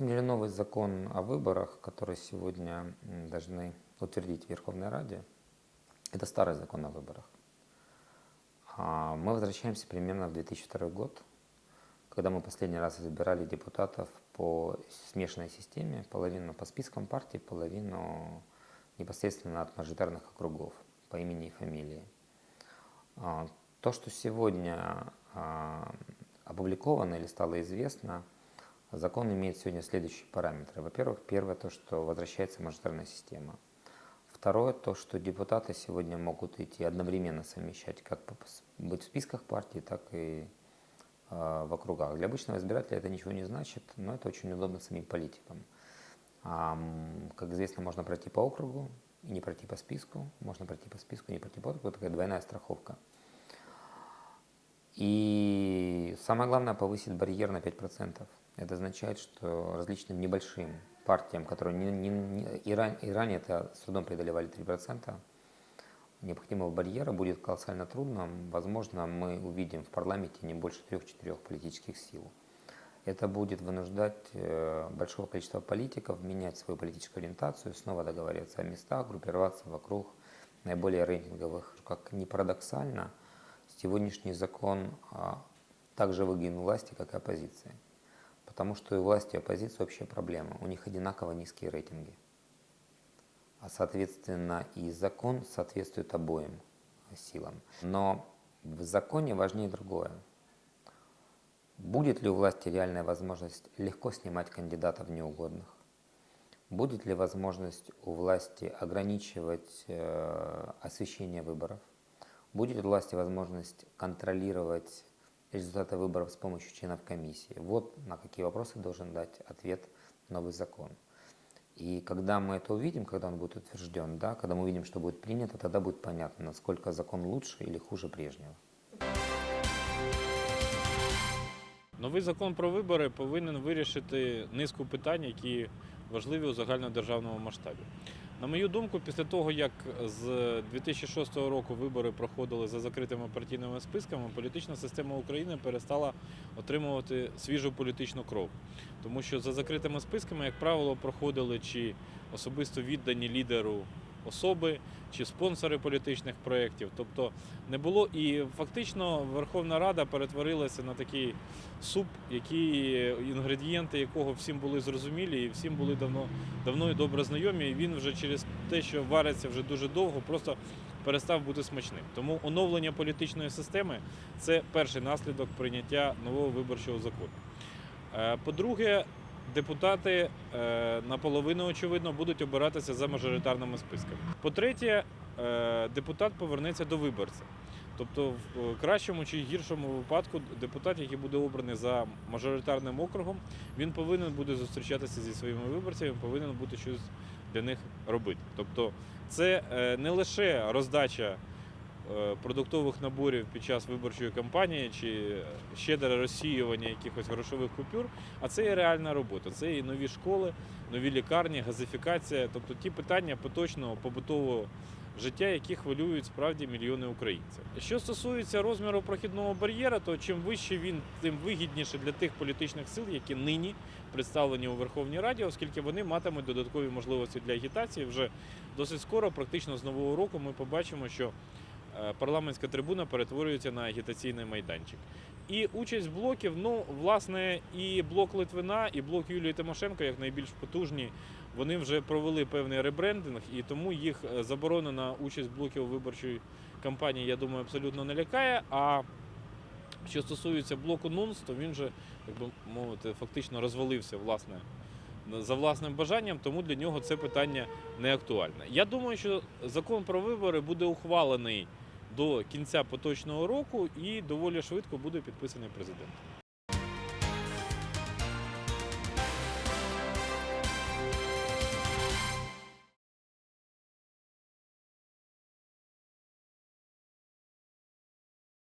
самом деле новый закон о выборах, который сегодня должны утвердить в Верховной Раде, это старый закон о выборах. А Мы возвращаемся примерно в 2002 год, когда мы последний раз избирали депутатов по смешанной системе, половину по спискам партий, половину непосредственно от мажоритарных округов по имени и фамилии. А, То, что сегодня а, опубликовано или стало известно, закон имеет сегодня следующие параметры. Во-первых, первое то, что возвращается мажоритарная система. Второе, то, что депутаты сегодня могут идти одновременно совмещать, как быть в списках партий, так и э, в округах. Для обычного избирателя это ничего не значит, но это очень удобно самим политикам. А, как известно, можно пройти по округу и не пройти по списку, можно пройти по списку и не пройти по округу, такая двойная страховка. И самое главное, повысит барьер на 5%. Это означает, что различным небольшим партиям, которые не, не- не- и, ран- и ранее это с трудом преодолевали 3%, необходимого барьера будет колоссально трудно. Возможно, мы увидим в парламенте не больше трех-четырех политических сил. Это будет вынуждать э, большого количества политиков менять свою политическую ориентацию, снова договариваться о местах, группироваться вокруг наиболее рейтинговых. Как ни парадоксально, сегодняшний закон а, также выгоден власти, как и оппозиции. Потому что и власти, и оппозиции общая проблема. У них одинаково низкие рейтинги. А соответственно и закон соответствует обоим силам. Но в законе важнее другое. Будет ли у власти реальная возможность легко снимать кандидатов неугодных? Будет ли возможность у власти ограничивать э, освещение выборов? Будет ли у власти возможность контролировать результаты выборов с помощью членов комиссии? Вот на какие вопросы должен дать ответ новый закон. И когда мы это увидим, когда он будет утвержден, да, когда мы увидим, что будет принято, тогда будет понятно, насколько закон лучше или хуже прежнего. Новий закон про вибори повинен вирішити низку питань, які важливі у загальнодержавному масштабі. На мою думку, після того, як з 2006 року вибори проходили за закритими партійними списками, політична система України перестала отримувати свіжу політичну кров. Тому що за закритими списками, як правило, проходили чи особисто віддані лідеру особи, чи спонсори політичних проєктів. Тобто не було і фактично Верховна Рада перетворилася на такий суп, які інгредієнти якого всім були зрозумілі і всім були давно, давно і добре знайомі. І він вже через те, що вариться вже дуже довго, просто перестав бути смачним. Тому оновлення політичної системи це перший наслідок прийняття нового виборчого закону. Е, По-друге, депутати е, наполовину, очевидно, будуть обиратися за мажоритарними списками. По-третє, е, депутат повернеться до виборця. Тобто, в е, кращому чи гіршому випадку депутат, який буде обраний за мажоритарним округом, він повинен буде зустрічатися зі своїми виборцями, повинен бути щось для них робити. Тобто, це не лише роздача продуктових наборів під час виборчої кампанії чи щедре розсіювання якихось грошових купюр, а це і реальна робота. Це і нові школи, нові лікарні, газифікація, тобто ті питання поточного побутового життя, які хвилюють справді мільйони українців. Що стосується розміру прохідного бар'єра, то чим вище він, тим вигідніше для тих політичних сил, які нині представлені у Верховній Раді, оскільки вони матимуть додаткові можливості для агітації. Вже досить скоро, практично з нового року, ми побачимо, що е, парламентська трибуна перетворюється на агітаційний майданчик. І участь блоків, ну, власне, і блок Литвина, і блок Юлії Тимошенко, як найбільш потужні, вони вже провели певний ребрендинг, і тому їх е, заборонена участь блоків виборчої кампанії, я думаю, абсолютно не лякає. А що стосується блоку НУНС, то він же, як би мовити, фактично розвалився власне за власним бажанням, тому для нього це питання не актуальне. Я думаю, що закон про вибори буде ухвалений до кінця поточного року і доволі швидко буде підписаний президентом.